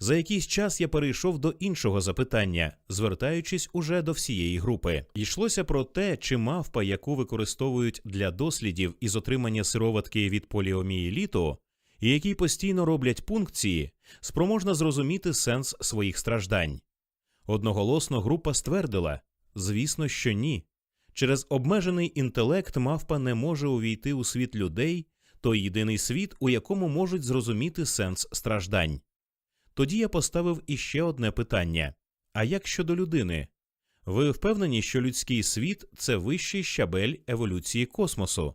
За якийсь час я перейшов до іншого запитання, звертаючись уже до всієї групи. Йшлося про те, чи мавпа, яку використовують для дослідів із отримання сироватки від поліомієліту, і якій постійно роблять пункції, спроможна зрозуміти сенс своїх страждань. Одноголосно група ствердила звісно, що ні. Через обмежений інтелект мавпа не може увійти у світ людей, той єдиний світ, у якому можуть зрозуміти сенс страждань. Тоді я поставив іще одне питання: а як щодо людини? Ви впевнені, що людський світ це вищий щабель еволюції космосу?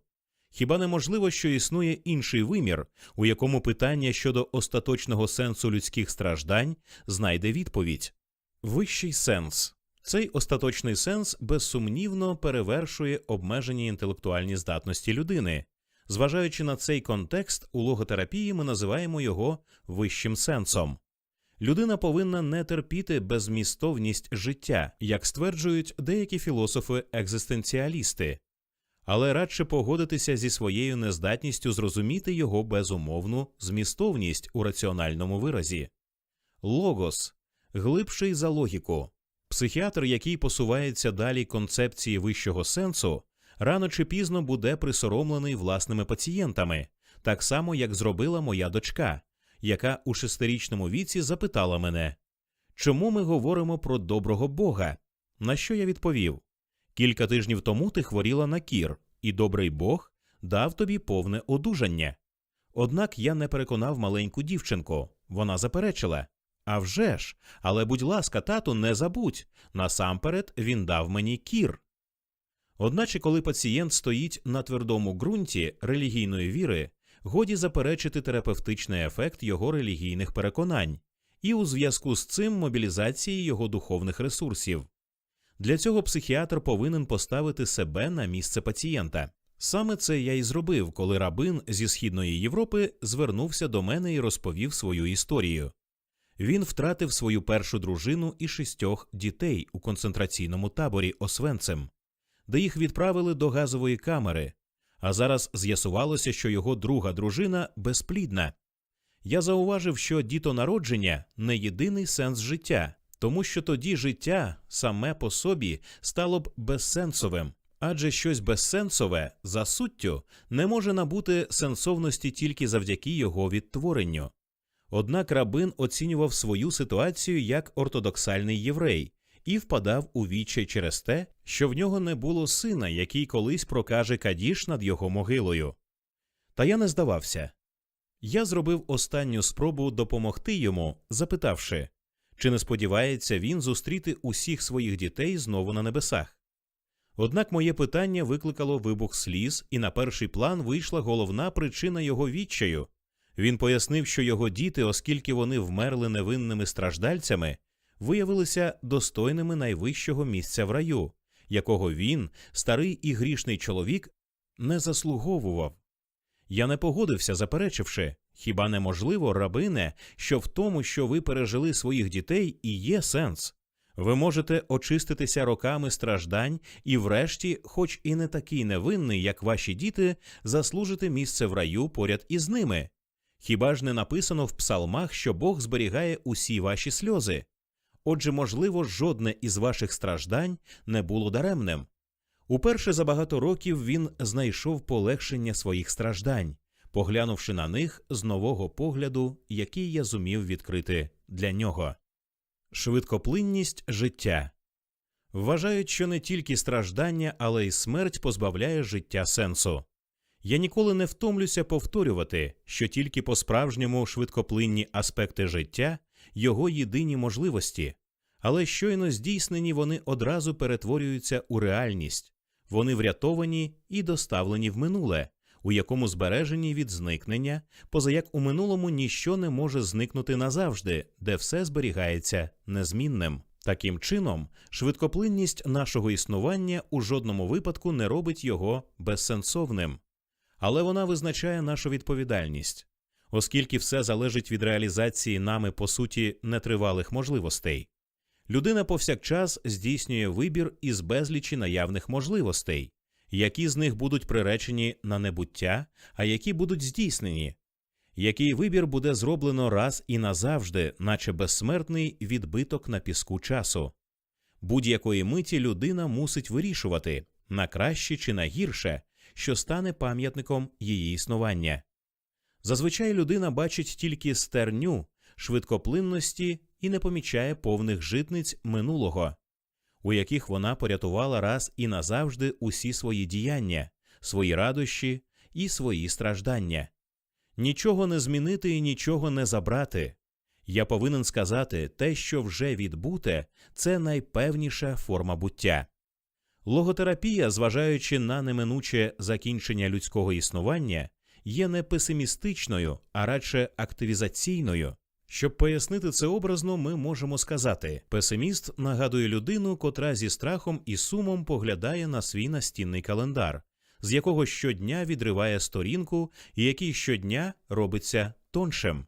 Хіба неможливо, що існує інший вимір, у якому питання щодо остаточного сенсу людських страждань знайде відповідь? Вищий сенс. Цей остаточний сенс безсумнівно перевершує обмежені інтелектуальні здатності людини. Зважаючи на цей контекст, у логотерапії ми називаємо його вищим сенсом. Людина повинна не терпіти безмістовність життя, як стверджують деякі філософи-екзистенціалісти, але радше погодитися зі своєю нездатністю зрозуміти його безумовну змістовність у раціональному виразі. Логос глибший за логіку. Психіатр, який посувається далі концепції вищого сенсу, рано чи пізно буде присоромлений власними пацієнтами, так само як зробила моя дочка, яка у шестирічному віці запитала мене, чому ми говоримо про доброго Бога? На що я відповів? Кілька тижнів тому ти хворіла на кір, і добрий Бог дав тобі повне одужання. Однак я не переконав маленьку дівчинку, вона заперечила. А вже ж, але будь ласка, тату, не забудь. Насамперед він дав мені кір. Одначе, коли пацієнт стоїть на твердому ґрунті релігійної віри, годі заперечити терапевтичний ефект його релігійних переконань і у зв'язку з цим мобілізації його духовних ресурсів. Для цього психіатр повинен поставити себе на місце пацієнта. Саме це я і зробив, коли рабин зі східної Європи звернувся до мене і розповів свою історію. Він втратив свою першу дружину і шістьох дітей у концентраційному таборі Освенцем, де їх відправили до газової камери. А зараз з'ясувалося, що його друга дружина безплідна. Я зауважив, що дітонародження не єдиний сенс життя, тому що тоді життя саме по собі стало б безсенсовим, адже щось безсенсове за суттю не може набути сенсовності тільки завдяки його відтворенню. Однак рабин оцінював свою ситуацію як ортодоксальний єврей і впадав у відчай через те, що в нього не було сина, який колись прокаже кадіш над його могилою. Та я не здавався. Я зробив останню спробу допомогти йому, запитавши, чи не сподівається він зустріти усіх своїх дітей знову на небесах. Однак моє питання викликало вибух сліз, і на перший план вийшла головна причина його відчаю. Він пояснив, що його діти, оскільки вони вмерли невинними страждальцями, виявилися достойними найвищого місця в раю, якого він, старий і грішний чоловік, не заслуговував. Я не погодився, заперечивши хіба неможливо, рабине, що в тому, що ви пережили своїх дітей, і є сенс. Ви можете очиститися роками страждань і, врешті, хоч і не такий невинний, як ваші діти, заслужити місце в раю поряд із ними. Хіба ж не написано в псалмах, що Бог зберігає усі ваші сльози? Отже, можливо, жодне із ваших страждань не було даремним. Уперше за багато років він знайшов полегшення своїх страждань, поглянувши на них з нового погляду, який я зумів відкрити для нього. Швидкоплинність життя вважають, що не тільки страждання, але й смерть позбавляє життя сенсу. Я ніколи не втомлюся повторювати, що тільки по справжньому швидкоплинні аспекти життя його єдині можливості, але щойно здійснені вони одразу перетворюються у реальність, вони врятовані і доставлені в минуле, у якому збережені від зникнення, позаяк у минулому ніщо не може зникнути назавжди, де все зберігається незмінним. Таким чином, швидкоплинність нашого існування у жодному випадку не робить його безсенсовним. Але вона визначає нашу відповідальність, оскільки все залежить від реалізації нами по суті нетривалих можливостей. Людина повсякчас здійснює вибір із безлічі наявних можливостей, які з них будуть приречені на небуття, а які будуть здійснені. який вибір буде зроблено раз і назавжди, наче безсмертний відбиток на піску часу. Будь-якої миті людина мусить вирішувати на краще чи на гірше, що стане пам'ятником її існування. Зазвичай людина бачить тільки стерню, швидкоплинності і не помічає повних житниць минулого, у яких вона порятувала раз і назавжди усі свої діяння, свої радощі і свої страждання. Нічого не змінити і нічого не забрати. Я повинен сказати, те, що вже відбуте, це найпевніша форма буття. Логотерапія, зважаючи на неминуче закінчення людського існування, є не песимістичною, а радше активізаційною. Щоб пояснити це образно, ми можемо сказати: песиміст нагадує людину, котра зі страхом і сумом поглядає на свій настінний календар, з якого щодня відриває сторінку і який щодня робиться тоншим.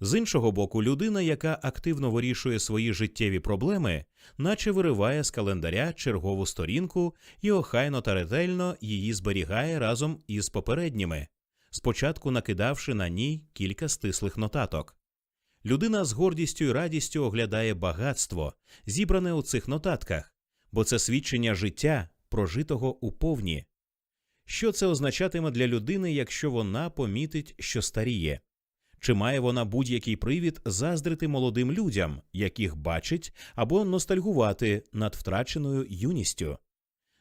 З іншого боку, людина, яка активно вирішує свої життєві проблеми, наче вириває з календаря чергову сторінку і охайно та ретельно її зберігає разом із попередніми, спочатку накидавши на ній кілька стислих нотаток. Людина з гордістю і радістю оглядає багатство, зібране у цих нотатках, бо це свідчення життя, прожитого у повні. Що це означатиме для людини, якщо вона помітить, що старіє? Чи має вона будь-який привід заздрити молодим людям, яких бачить, або ностальгувати над втраченою юністю?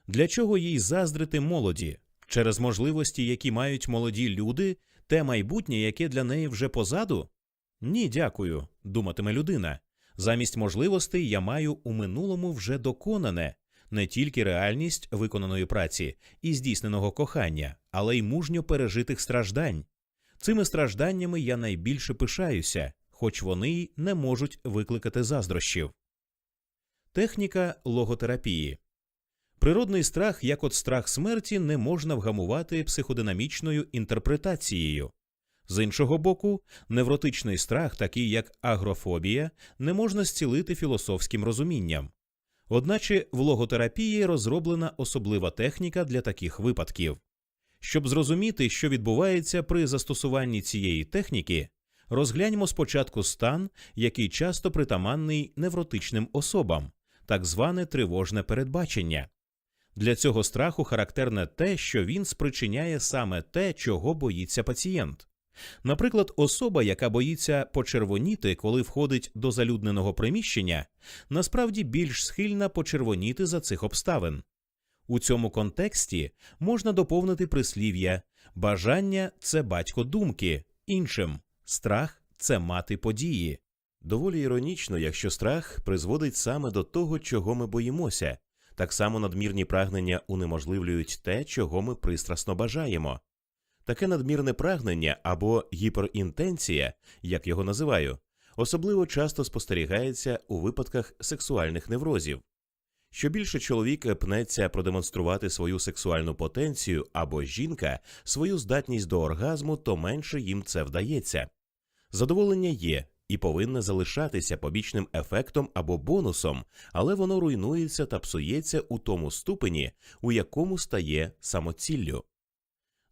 Для чого їй заздрити молоді? Через можливості, які мають молоді люди, те майбутнє, яке для неї вже позаду? Ні, дякую, думатиме людина. Замість можливостей я маю у минулому вже доконане не тільки реальність виконаної праці і здійсненого кохання, але й мужньо пережитих страждань. Цими стражданнями я найбільше пишаюся, хоч вони й не можуть викликати заздрощів. Техніка логотерапії природний страх, як от страх смерті, не можна вгамувати психодинамічною інтерпретацією. З іншого боку, невротичний страх, такий як агрофобія, не можна зцілити філософським розумінням. Одначе в логотерапії розроблена особлива техніка для таких випадків. Щоб зрозуміти, що відбувається при застосуванні цієї техніки, розгляньмо спочатку стан, який часто притаманний невротичним особам, так зване тривожне передбачення. Для цього страху характерне те, що він спричиняє саме те, чого боїться пацієнт. Наприклад, особа, яка боїться почервоніти, коли входить до залюдненого приміщення, насправді більш схильна почервоніти за цих обставин. У цьому контексті можна доповнити прислів'я бажання це батько думки, іншим страх це мати події. Доволі іронічно, якщо страх призводить саме до того, чого ми боїмося, так само надмірні прагнення унеможливлюють те, чого ми пристрасно бажаємо. Таке надмірне прагнення або гіперінтенція, як його називаю, особливо часто спостерігається у випадках сексуальних неврозів. Що більше чоловік пнеться продемонструвати свою сексуальну потенцію або жінка свою здатність до оргазму, то менше їм це вдається. Задоволення є і повинне залишатися побічним ефектом або бонусом, але воно руйнується та псується у тому ступені, у якому стає самоціллю.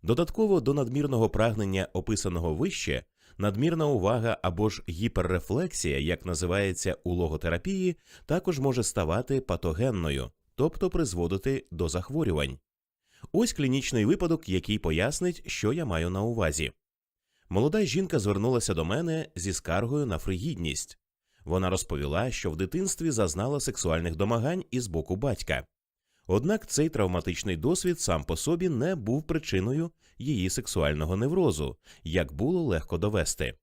Додатково до надмірного прагнення, описаного вище, надмірна увага або ж гіперрефлексія, як називається у логотерапії, також може ставати патогенною, тобто призводити до захворювань. Ось клінічний випадок, який пояснить, що я маю на увазі. Молода жінка звернулася до мене зі скаргою на фригідність. Вона розповіла, що в дитинстві зазнала сексуальних домагань із боку батька. Однак цей травматичний досвід сам по собі не був причиною її сексуального неврозу, як було легко довести.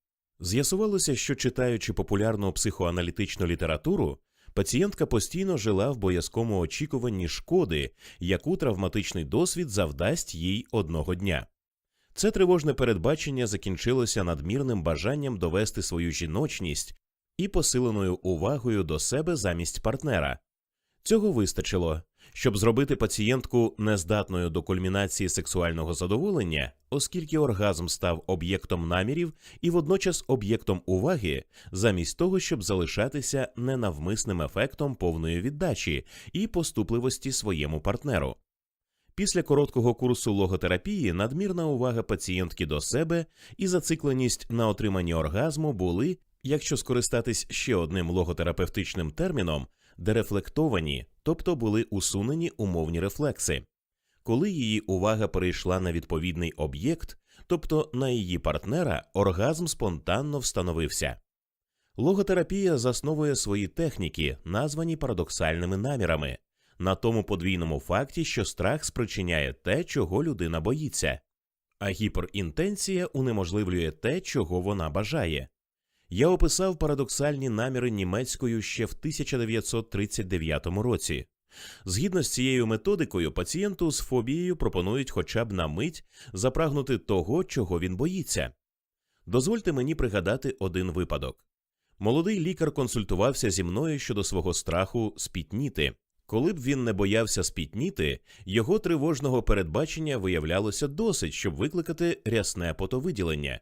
З'ясувалося, що читаючи популярну психоаналітичну літературу, пацієнтка постійно жила в боязкому очікуванні шкоди, яку травматичний досвід завдасть їй одного дня. Це тривожне передбачення закінчилося надмірним бажанням довести свою жіночність і посиленою увагою до себе замість партнера. Цього вистачило, щоб зробити пацієнтку нездатною до кульмінації сексуального задоволення, оскільки оргазм став об'єктом намірів і водночас об'єктом уваги, замість того, щоб залишатися ненавмисним ефектом повної віддачі і поступливості своєму партнеру. Після короткого курсу логотерапії надмірна увага пацієнтки до себе і зацикленість на отриманні оргазму були, якщо скористатись ще одним логотерапевтичним терміном, дерефлектовані, тобто були усунені умовні рефлекси. Коли її увага перейшла на відповідний об'єкт, тобто на її партнера, оргазм спонтанно встановився. Логотерапія засновує свої техніки, названі парадоксальними намірами, на тому подвійному факті, що страх спричиняє те, чого людина боїться, а гіперінтенція унеможливлює те, чого вона бажає. Я описав парадоксальні наміри німецькою ще в 1939 році. Згідно з цією методикою, пацієнту з фобією пропонують хоча б на мить запрагнути того, чого він боїться. Дозвольте мені пригадати один випадок. Молодий лікар консультувався зі мною щодо свого страху спітніти. Коли б він не боявся спітніти, його тривожного передбачення виявлялося досить, щоб викликати рясне потовиділення.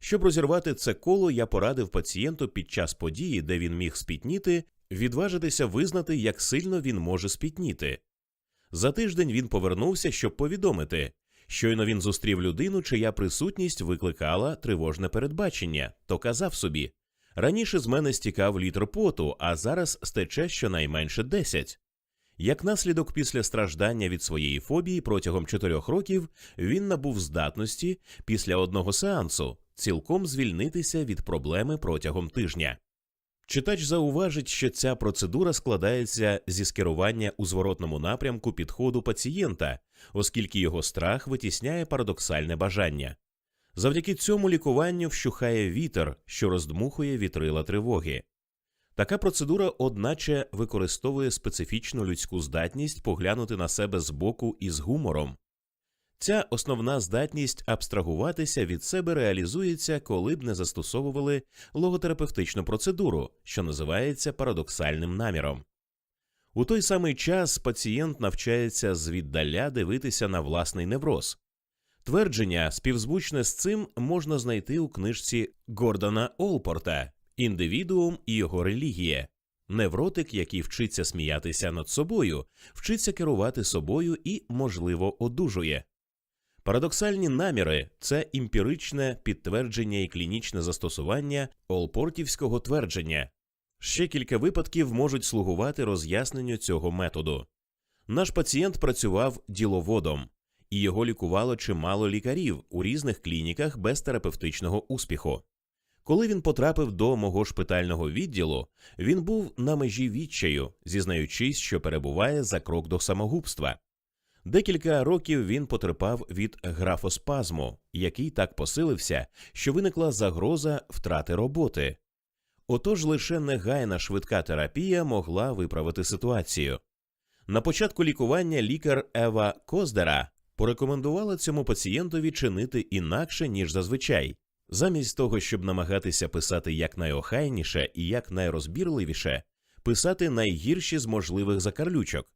Щоб розірвати це коло, я порадив пацієнту під час події, де він міг спітніти, відважитися визнати, як сильно він може спітніти. За тиждень він повернувся, щоб повідомити. Щойно він зустрів людину, чия присутність викликала тривожне передбачення, то казав собі раніше з мене стікав літр поту, а зараз стече щонайменше десять. Як наслідок після страждання від своєї фобії протягом чотирьох років він набув здатності після одного сеансу цілком звільнитися від проблеми протягом тижня. Читач зауважить, що ця процедура складається зі скерування у зворотному напрямку підходу пацієнта, оскільки його страх витісняє парадоксальне бажання. Завдяки цьому лікуванню вщухає вітер, що роздмухує вітрила тривоги. Така процедура, одначе, використовує специфічну людську здатність поглянути на себе збоку із гумором. Ця основна здатність абстрагуватися від себе реалізується, коли б не застосовували логотерапевтичну процедуру, що називається парадоксальним наміром. У той самий час пацієнт навчається звіддаля дивитися на власний невроз. Твердження, співзвучне з цим, можна знайти у книжці Гордона Олпорта Індивідуум і його релігія. Невротик, який вчиться сміятися над собою, вчиться керувати собою і, можливо, одужує. Парадоксальні наміри це емпіричне підтвердження і клінічне застосування олпортівського твердження. Ще кілька випадків можуть слугувати роз'ясненню цього методу. Наш пацієнт працював діловодом, і його лікувало чимало лікарів у різних клініках без терапевтичного успіху. Коли він потрапив до мого шпитального відділу, він був на межі відчаю, зізнаючись, що перебуває за крок до самогубства. Декілька років він потерпав від графоспазму, який так посилився, що виникла загроза втрати роботи. Отож лише негайна швидка терапія могла виправити ситуацію. На початку лікування лікар Ева Коздера порекомендувала цьому пацієнтові чинити інакше, ніж зазвичай. Замість того, щоб намагатися писати якнайохайніше і якнайрозбірливіше, писати найгірші з можливих закарлючок.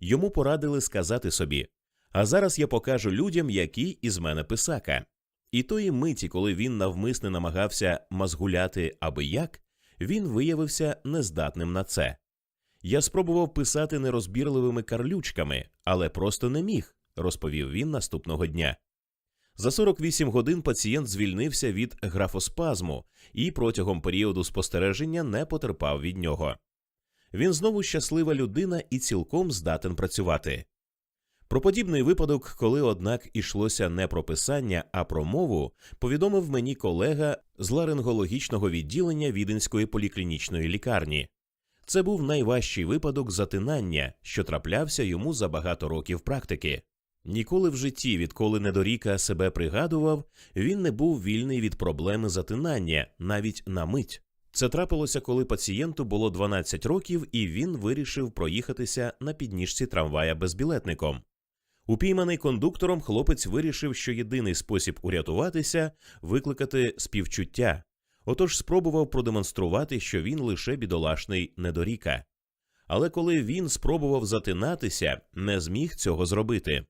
Йому порадили сказати собі: а зараз я покажу людям, який із мене писака. І тої миті, коли він навмисне намагався мазгуляти аби як, він виявився нездатним на це. Я спробував писати нерозбірливими карлючками, але просто не міг, розповів він наступного дня. За 48 годин пацієнт звільнився від графоспазму і протягом періоду спостереження не потерпав від нього. Він знову щаслива людина і цілком здатен працювати. Про подібний випадок, коли, однак, ішлося не про писання, а про мову, повідомив мені колега з ларингологічного відділення Віденської поліклінічної лікарні. Це був найважчий випадок затинання, що траплявся йому за багато років практики. Ніколи в житті, відколи недоріка себе пригадував, він не був вільний від проблеми затинання навіть на мить. Це трапилося, коли пацієнту було 12 років, і він вирішив проїхатися на підніжці трамвая безбілетником. Упійманий кондуктором, хлопець вирішив, що єдиний спосіб урятуватися викликати співчуття, отож спробував продемонструвати, що він лише бідолашний недоріка. Але коли він спробував затинатися, не зміг цього зробити.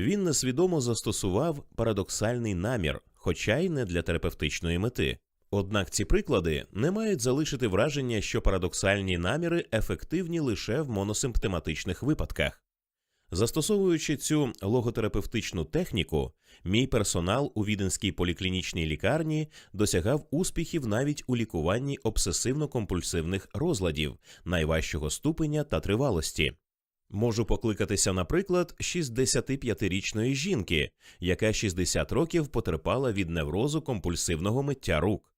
Він несвідомо застосував парадоксальний намір, хоча й не для терапевтичної мети. Однак ці приклади не мають залишити враження, що парадоксальні наміри ефективні лише в моносимптематичних випадках. Застосовуючи цю логотерапевтичну техніку, мій персонал у віденській поліклінічній лікарні досягав успіхів навіть у лікуванні обсесивно-компульсивних розладів найважчого ступеня та тривалості. Можу покликатися, наприклад, 65-річної жінки, яка 60 років потерпала від неврозу компульсивного миття рук.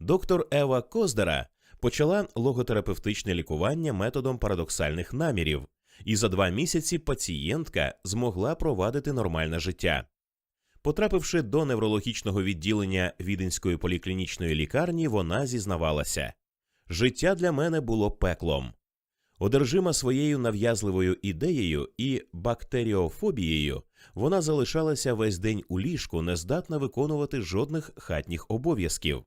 Доктор Ева Коздера почала логотерапевтичне лікування методом парадоксальних намірів, і за два місяці пацієнтка змогла провадити нормальне життя. Потрапивши до неврологічного відділення Віденської поліклінічної лікарні, вона зізнавалася: життя для мене було пеклом. Одержима своєю нав'язливою ідеєю і бактеріофобією, вона залишалася весь день у ліжку, не здатна виконувати жодних хатніх обов'язків.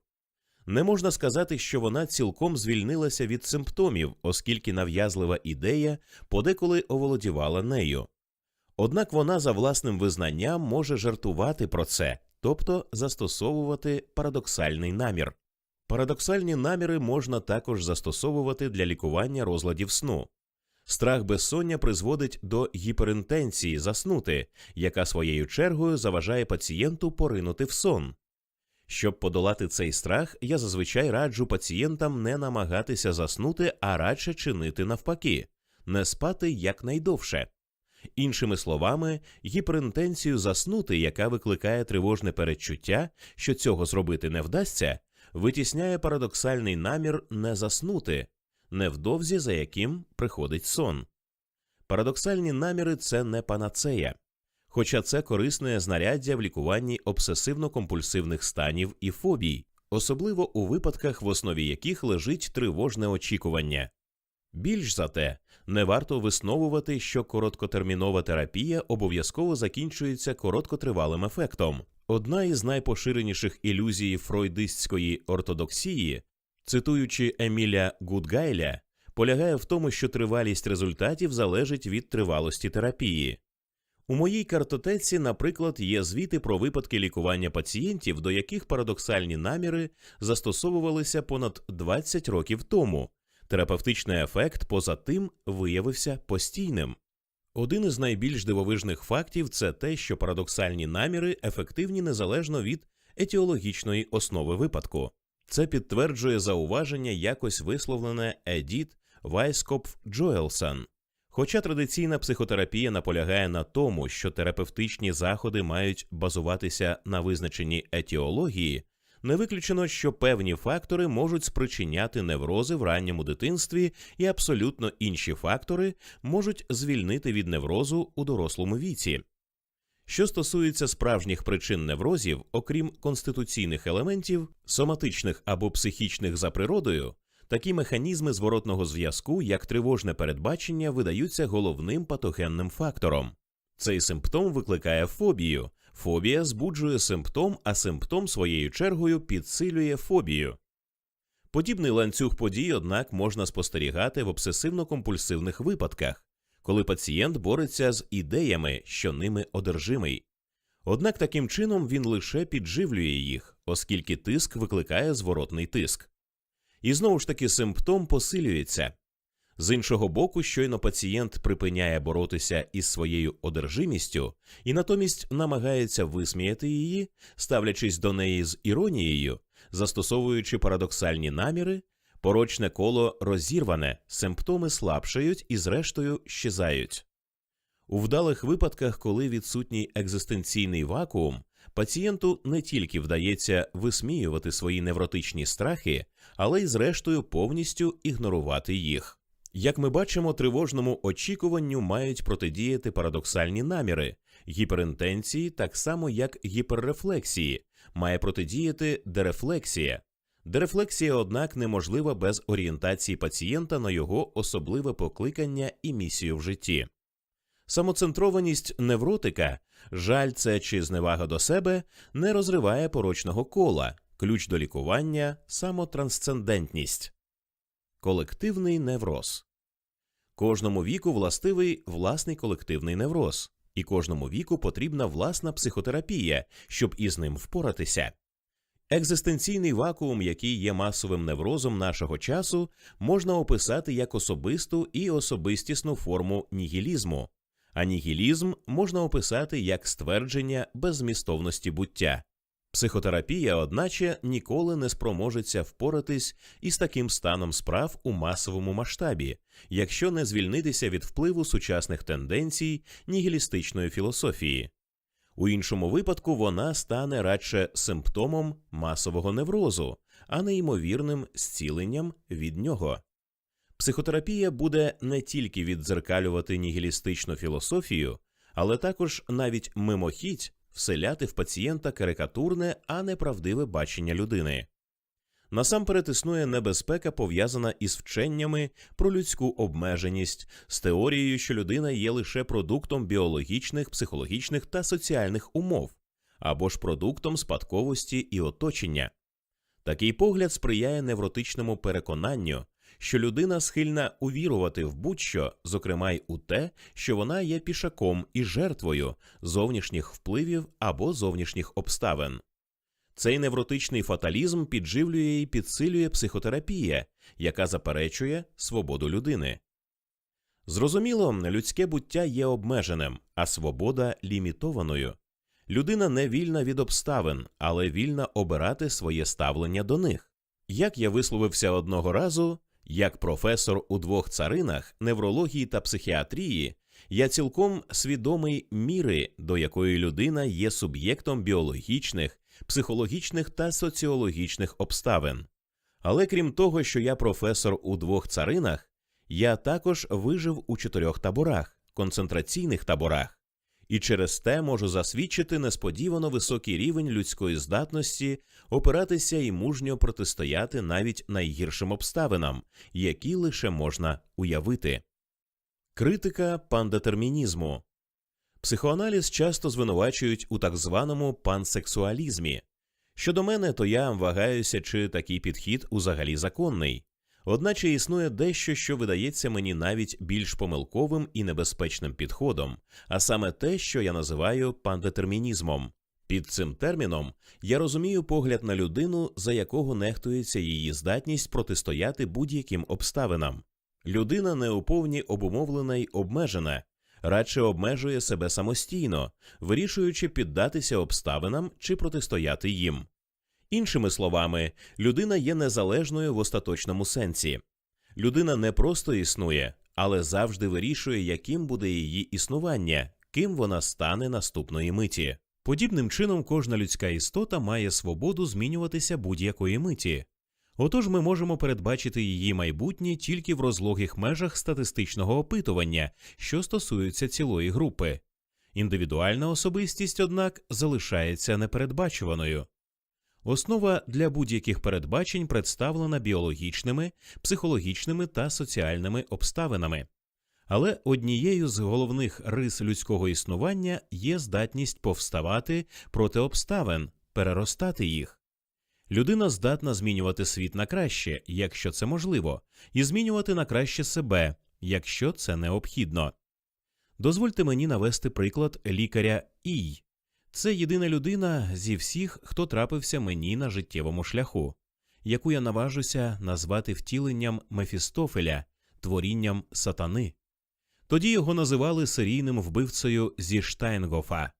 Не можна сказати, що вона цілком звільнилася від симптомів, оскільки нав'язлива ідея подеколи оволодівала нею. Однак вона за власним визнанням може жартувати про це, тобто застосовувати парадоксальний намір. Парадоксальні наміри можна також застосовувати для лікування розладів сну. Страх безсоння призводить до гіперінтенції заснути, яка своєю чергою заважає пацієнту поринути в сон. Щоб подолати цей страх, я зазвичай раджу пацієнтам не намагатися заснути, а радше чинити навпаки, не спати якнайдовше. Іншими словами, гіперінтенцію заснути, яка викликає тривожне передчуття, що цього зробити не вдасться, витісняє парадоксальний намір не заснути, невдовзі за яким приходить сон. Парадоксальні наміри це не панацея, хоча це корисне знаряддя в лікуванні обсесивно-компульсивних станів і фобій, особливо у випадках, в основі яких лежить тривожне очікування. Більш за те, не варто висновувати, що короткотермінова терапія обов'язково закінчується короткотривалим ефектом. Одна із найпоширеніших ілюзій фройдистської ортодоксії, цитуючи Еміля Гудгайля, полягає в тому, що тривалість результатів залежить від тривалості терапії. У моїй картотеці, наприклад, є звіти про випадки лікування пацієнтів, до яких парадоксальні наміри застосовувалися понад 20 років тому. Терапевтичний ефект, поза тим, виявився постійним. Один із найбільш дивовижних фактів це те, що парадоксальні наміри ефективні незалежно від етіологічної основи випадку. Це підтверджує зауваження якось висловлене Едіт Вайскопф Джоелсон. Хоча традиційна психотерапія наполягає на тому, що терапевтичні заходи мають базуватися на визначенні етіології, не виключено, що певні фактори можуть спричиняти неврози в ранньому дитинстві, і абсолютно інші фактори можуть звільнити від неврозу у дорослому віці. Що стосується справжніх причин неврозів, окрім конституційних елементів, соматичних або психічних за природою, такі механізми зворотного зв'язку, як тривожне передбачення, видаються головним патогенним фактором. Цей симптом викликає фобію, Фобія збуджує симптом, а симптом своєю чергою підсилює фобію. Подібний ланцюг подій, однак, можна спостерігати в обсесивно-компульсивних випадках, коли пацієнт бореться з ідеями, що ними одержимий. Однак таким чином він лише підживлює їх, оскільки тиск викликає зворотний тиск. І знову ж таки симптом посилюється. З іншого боку, щойно пацієнт припиняє боротися із своєю одержимістю і натомість намагається висміяти її, ставлячись до неї з іронією, застосовуючи парадоксальні наміри, порочне коло розірване, симптоми слабшають і, зрештою, щезають. У вдалих випадках, коли відсутній екзистенційний вакуум, пацієнту не тільки вдається висміювати свої невротичні страхи, але й, зрештою, повністю ігнорувати їх. Як ми бачимо, тривожному очікуванню мають протидіяти парадоксальні наміри, гіперінтенції, так само як гіперрефлексії, має протидіяти дерефлексія. Дерефлексія, однак, неможлива без орієнтації пацієнта на його особливе покликання і місію в житті. Самоцентрованість невротика, жаль це чи зневага до себе не розриває порочного кола, ключ до лікування, самотрансцендентність. Колективний невроз Кожному віку властивий власний колективний невроз, і кожному віку потрібна власна психотерапія, щоб із ним впоратися. Екзистенційний вакуум, який є масовим неврозом нашого часу, можна описати як особисту і особистісну форму нігілізму, Анігілізм можна описати як ствердження беззмістовності буття. Психотерапія, одначе, ніколи не спроможеться впоратись із таким станом справ у масовому масштабі, якщо не звільнитися від впливу сучасних тенденцій нігілістичної філософії. У іншому випадку вона стане радше симптомом масового неврозу, а не ймовірним зціленням від нього. Психотерапія буде не тільки віддзеркалювати нігілістичну філософію, але також навіть мимохідь вселяти в пацієнта карикатурне, а не правдиве бачення людини. Насамперед існує небезпека, пов'язана із вченнями про людську обмеженість, з теорією, що людина є лише продуктом біологічних, психологічних та соціальних умов, або ж продуктом спадковості і оточення. Такий погляд сприяє невротичному переконанню, що людина схильна увірувати в будь-що, зокрема й у те, що вона є пішаком і жертвою зовнішніх впливів або зовнішніх обставин. Цей невротичний фаталізм підживлює і підсилює психотерапія, яка заперечує свободу людини. Зрозуміло, людське буття є обмеженим, а свобода лімітованою. Людина не вільна від обставин, але вільна обирати своє ставлення до них. Як я висловився одного разу, як професор у двох царинах неврології та психіатрії, я цілком свідомий міри, до якої людина є суб'єктом біологічних, психологічних та соціологічних обставин. Але крім того, що я професор у двох царинах, я також вижив у чотирьох таборах, концентраційних таборах, і через те можу засвідчити несподівано високий рівень людської здатності опиратися і мужньо протистояти навіть найгіршим обставинам, які лише можна уявити. Критика пандетермінізму Психоаналіз часто звинувачують у так званому пансексуалізмі. Щодо мене, то я вагаюся, чи такий підхід узагалі законний. Одначе існує дещо, що видається мені навіть більш помилковим і небезпечним підходом, а саме те, що я називаю пандетермінізмом. Під цим терміном я розумію погляд на людину, за якого нехтується її здатність протистояти будь-яким обставинам. Людина не у повні обумовлена й обмежена, радше обмежує себе самостійно, вирішуючи піддатися обставинам чи протистояти їм. Іншими словами, людина є незалежною в остаточному сенсі. Людина не просто існує, але завжди вирішує, яким буде її існування, ким вона стане наступної миті. Подібним чином, кожна людська істота має свободу змінюватися будь-якої миті. Отож ми можемо передбачити її майбутнє тільки в розлогих межах статистичного опитування, що стосуються цілої групи. Індивідуальна особистість, однак, залишається непередбачуваною. Основа для будь-яких передбачень представлена біологічними, психологічними та соціальними обставинами. Але однією з головних рис людського існування є здатність повставати проти обставин, переростати їх. Людина здатна змінювати світ на краще, якщо це можливо, і змінювати на краще себе, якщо це необхідно. Дозвольте мені навести приклад лікаря Ій. Це єдина людина зі всіх, хто трапився мені на життєвому шляху, яку я наважуся назвати втіленням Мефістофеля, творінням сатани. Тоді його називали серійним вбивцею зі Штайнгофа,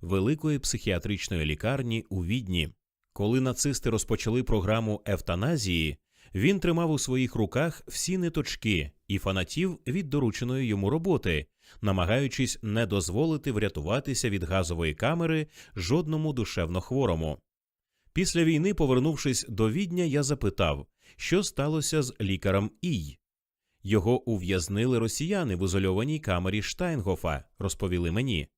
великої психіатричної лікарні у відні. Коли нацисти розпочали програму евтаназії, він тримав у своїх руках всі ниточки і фанатів від дорученої йому роботи, намагаючись не дозволити врятуватися від газової камери жодному душевно хворому. Після війни, повернувшись до відня, я запитав, що сталося з лікарем Ій. Його ув'язнили росіяни в ізольованій камері Штайнгофа, розповіли мені.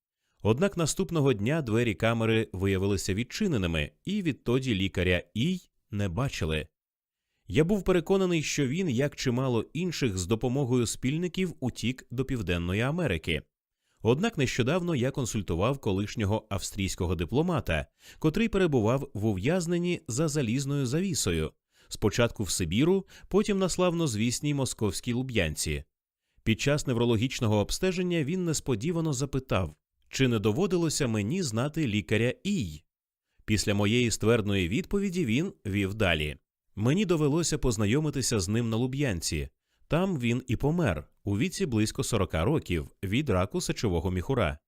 Однак наступного дня двері камери виявилися відчиненими, і відтоді лікаря Ій не бачили. Я був переконаний, що він, як чимало інших, з допомогою спільників утік до Південної Америки. Однак нещодавно я консультував колишнього австрійського дипломата, котрий перебував в ув'язненні за залізною завісою, спочатку в Сибіру, потім на славнозвісній московській Луб'янці. Під час неврологічного обстеження він несподівано запитав, чи не доводилося мені знати лікаря Ій. Після моєї ствердної відповіді він вів далі. Мені довелося познайомитися з ним на Луб'янці. Там він і помер, у віці близько 40 років від раку сечового міхура.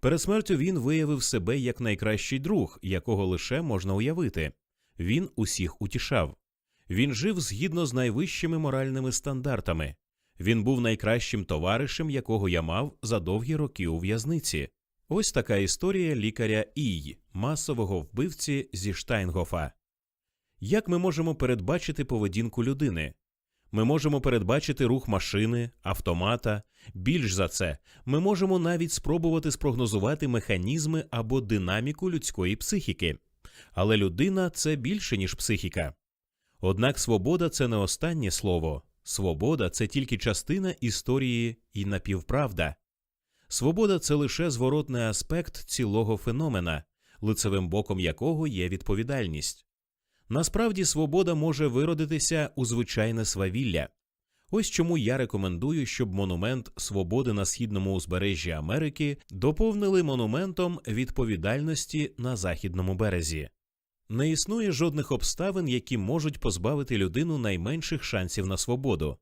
Перед смертю він виявив себе як найкращий друг, якого лише можна уявити. Він усіх утішав. Він жив згідно з найвищими моральними стандартами. Він був найкращим товаришем, якого я мав за довгі роки у в'язниці. Ось така історія лікаря Ій, масового вбивці зі Штайнгофа. Як ми можемо передбачити поведінку людини? Ми можемо передбачити рух машини, автомата. Більш за це, ми можемо навіть спробувати спрогнозувати механізми або динаміку людської психіки. Але людина це більше, ніж психіка. Однак свобода це не останнє слово. Свобода це тільки частина історії і напівправда. Свобода це лише зворотний аспект цілого феномена, лицевим боком якого є відповідальність. Насправді, свобода може виродитися у звичайне свавілля. Ось чому я рекомендую, щоб монумент свободи на східному узбережжі Америки доповнили монументом відповідальності на західному березі. Не існує жодних обставин, які можуть позбавити людину найменших шансів на свободу.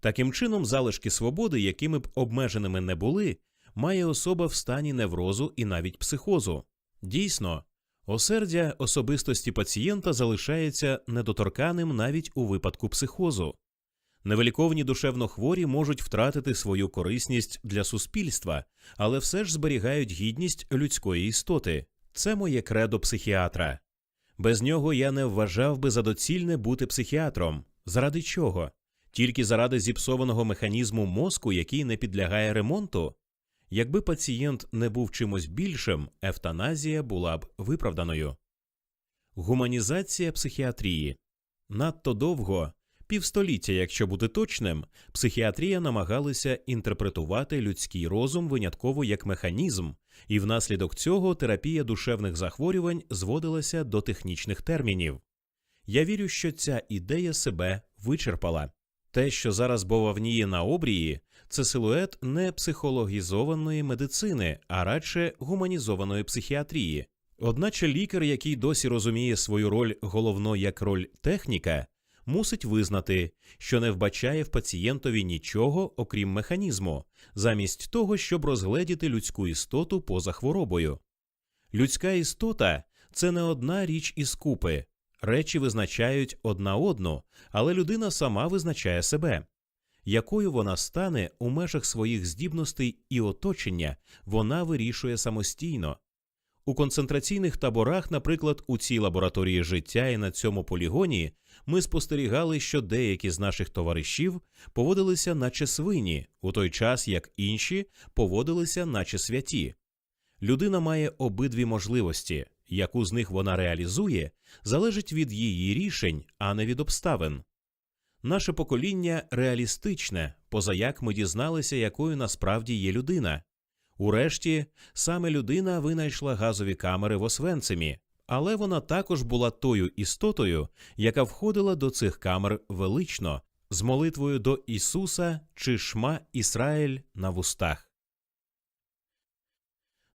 Таким чином, залишки свободи, якими б обмеженими не були, має особа в стані неврозу і навіть психозу. Дійсно, осердя особистості пацієнта залишається недоторканим навіть у випадку психозу. Невеликовні душевно хворі можуть втратити свою корисність для суспільства, але все ж зберігають гідність людської істоти. Це моє кредо психіатра. Без нього я не вважав би за доцільне бути психіатром. Заради чого? Тільки заради зіпсованого механізму мозку, який не підлягає ремонту? Якби пацієнт не був чимось більшим, евтаназія була б виправданою. Гуманізація психіатрії надто довго, півстоліття, якщо бути точним, психіатрія намагалася інтерпретувати людський розум винятково як механізм, і внаслідок цього терапія душевних захворювань зводилася до технічних термінів. Я вірю, що ця ідея себе вичерпала. Те, що зараз бововніє на обрії, це силует не психологізованої медицини, а радше гуманізованої психіатрії. Одначе лікар, який досі розуміє свою роль головно як роль техніка, мусить визнати, що не вбачає в пацієнтові нічого, окрім механізму, замість того, щоб розгледіти людську істоту поза хворобою. Людська істота це не одна річ із купи. Речі визначають одна одну, але людина сама визначає себе. Якою вона стане у межах своїх здібностей і оточення, вона вирішує самостійно. У концентраційних таборах, наприклад, у цій лабораторії життя і на цьому полігоні, ми спостерігали, що деякі з наших товаришів поводилися наче свині, у той час як інші поводилися наче святі. Людина має обидві можливості, яку з них вона реалізує, залежить від її рішень, а не від обставин. Наше покоління реалістичне, позаяк ми дізналися, якою насправді є людина. Урешті, саме людина винайшла газові камери в Освенцимі, але вона також була тою істотою, яка входила до цих камер велично, з молитвою до Ісуса чи Шма Ісраїль на вустах.